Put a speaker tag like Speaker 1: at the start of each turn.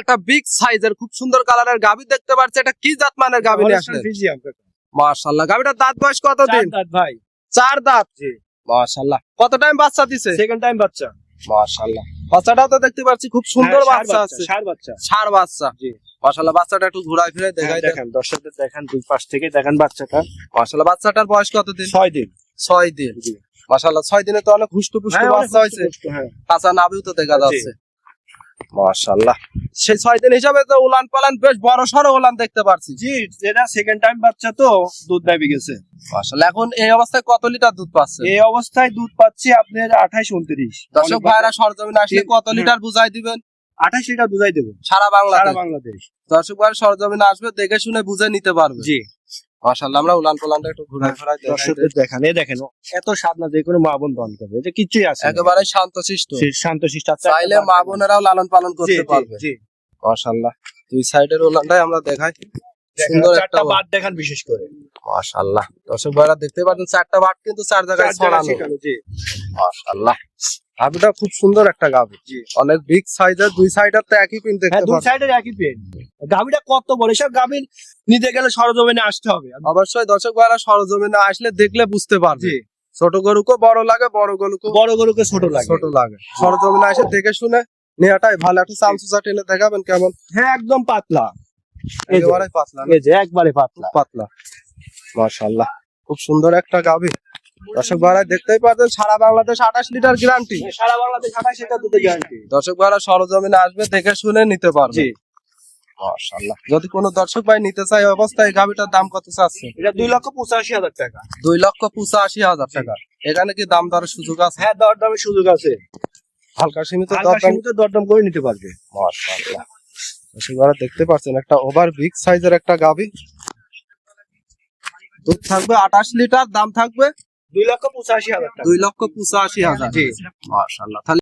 Speaker 1: একটা বিগ সাইজের খুব সুন্দর কালারের গাভি দেখতে পাচ্ছি এটা কি জাত মানের গাভি নিয়ে আসলেন? মাশাআল্লাহ গাভিটার দাঁত বয়স কত দিন?
Speaker 2: ভাই।
Speaker 1: চার দাঁত?
Speaker 2: জি।
Speaker 1: মাশাআল্লাহ কত টাইম বাচ্চা দিছে?
Speaker 2: সেকেন্ড টাইম বাচ্চা।
Speaker 1: মাশাআল্লাহ বাচ্চাটাও তো দেখতে পাচ্ছি খুব সুন্দর
Speaker 2: হ্যাঁ,
Speaker 1: বাচ্চা আছে।
Speaker 2: ষাঁড় বাচ্চা।
Speaker 1: ষাঁড় বাচ্চা।
Speaker 2: জি।
Speaker 1: মাশাআল্লাহ বাচ্চাটা একটু ঘুরাই ফিরে দেখাই
Speaker 2: হ্যাঁ, দেখেন দর্শকদের দেখেন দুই পাশ থেকে দেখেন বাচ্চাটা।
Speaker 1: মাশাআল্লাহ বাচ্চাটার বয়স কত দিন?
Speaker 2: ছয় দিন।
Speaker 1: ছয় দিন।
Speaker 2: জি।
Speaker 1: মাশাআল্লাহ ছয় দিনে তো অনেক হুষ্ট পুষ্ট
Speaker 2: হ্যাঁ,
Speaker 1: বাচ্চা হয়েছে।
Speaker 2: হ্যাঁ।
Speaker 1: কাঁচা নাভিও তো দেখা যাচ্ছে। মাশাআল্লাহ। সেই ছয় দিন হিসাবে তো উলান পালান বেশ বড় সড়ো উলান দেখতে পাচ্ছি
Speaker 2: জি যেটা সেকেন্ড টাইম বাচ্চা তো দুধ দাবি গেছে।
Speaker 1: মাশাআল্লাহ এখন এই অবস্থায় কত লিটার দুধ পাচ্ছে?
Speaker 2: এই অবস্থায় দুধ পাচ্ছি আপনার আঠাইশ উনত্রিশ।
Speaker 1: দর্শক ভাইরা সরজমিনে আসলে কত লিটার বুঝাই দিবেন?
Speaker 2: আঠাইশ লিটার দুধাই দেবো।
Speaker 1: সারা
Speaker 2: সারা
Speaker 1: বাংলাদেশ
Speaker 2: বাংলাদেশ।
Speaker 1: দর্শক ভাইরা সরজমিনে আসবে দেখে শুনে বুঝে নিতে পারবে।
Speaker 2: জি।
Speaker 1: মাশাআল্লাহ আমরা উলান পালানটা একটু
Speaker 2: দর্শকদের দেখেন। এই দেখেন এত স্বাদ না যে কোনো মা বোন দন করবে। এটা কিচ্ছুই আছে।
Speaker 1: একেবারে শান্তশিষ্ট।
Speaker 2: সে শান্ত শিষ্ট আছে
Speaker 1: চাইলে মা বোনেরাও লালন পালন করতে পারবে।
Speaker 2: জি।
Speaker 1: মাশাআল্লাহ দুই সাইডের উলানটাই আমরা দেখাই। সুন্দর একটা
Speaker 2: দেখান বিশেষ করে।
Speaker 1: মাশাআল্লাহ দর্শক ভাইরা দেখতে পাচ্ছেন চারটা বাট কিন্তু চার জায়গায় ছড়ানো।
Speaker 2: জি।
Speaker 1: মাশাআল্লাহ খুব সুন্দর একটা গাভি।
Speaker 2: জি।
Speaker 1: অনেক বিগ সাইজের দুই সাইডের তো একই পিন
Speaker 2: হ্যাঁ
Speaker 1: দেখতে
Speaker 2: দুই
Speaker 1: পাচ্ছেন।
Speaker 2: সাইডের একই পেন গাভিটা কত বড়? এসব গাভি নিতে গেলে সরজমিনে আসতে হবে।
Speaker 1: অবশ্যই দর্শক ভাইরা সরজমিনে আসলে দেখলে বুঝতে পারবে। ছোট গরুকে বড় লাগে বড় গরুকে
Speaker 2: বড় গরুকে ছোট লাগে।
Speaker 1: ছোট লাগে। সরজমিনে এসে দেখে শুনে নেওয়াটাই ভালো। একটা চামচুচা টেনে দেখাবেন কেমন?
Speaker 2: হ্যাঁ একদম পাতলা।
Speaker 1: একেবারে পাতলা
Speaker 2: এই যে একবারে পাতলা।
Speaker 1: পাতলা। মাশাআল্লাহ খুব সুন্দর একটা গাভি। দর্শক ভাইরা দেখতেই পাচ্ছেন সারা বাংলাদেশ আঠাশ লিটার গ্যারান্টি
Speaker 2: সারা বাংলাদেশ আঠাশ লিটার দুধে গ্যারান্টি
Speaker 1: দর্শক ভাইরা সরজমিনে আসবে দেখে শুনে নিতে পারবে। মাশাআল্লাহ। যদি কোনো দর্শক ভাই নিতে চায় অবস্থায় দাম কত চাচ্ছে?
Speaker 2: এটা দুই লক্ষ পঁচাশি হাজার টাকা।
Speaker 1: দুই লক্ষ পঁচাশি হাজার টাকা। এখানে কি দাম দরের সুযোগ আছে?
Speaker 2: হ্যাঁ দরদামের সুযোগ আছে।
Speaker 1: হালকা সীমিত দরদাম
Speaker 2: সীমিত দরদাম করে নিতে পারবে।
Speaker 1: মাশাআল্লাহ। দেখতে পাচ্ছেন একটা ওভার বিগ সাইজের একটা গাভি দুধ থাকবে আঠাশ লিটার দাম থাকবে
Speaker 2: দুই লক্ষ পঁচাশি হাজার টাকা।
Speaker 1: দুই লক্ষ পঁচাশি হাজার। তাহলে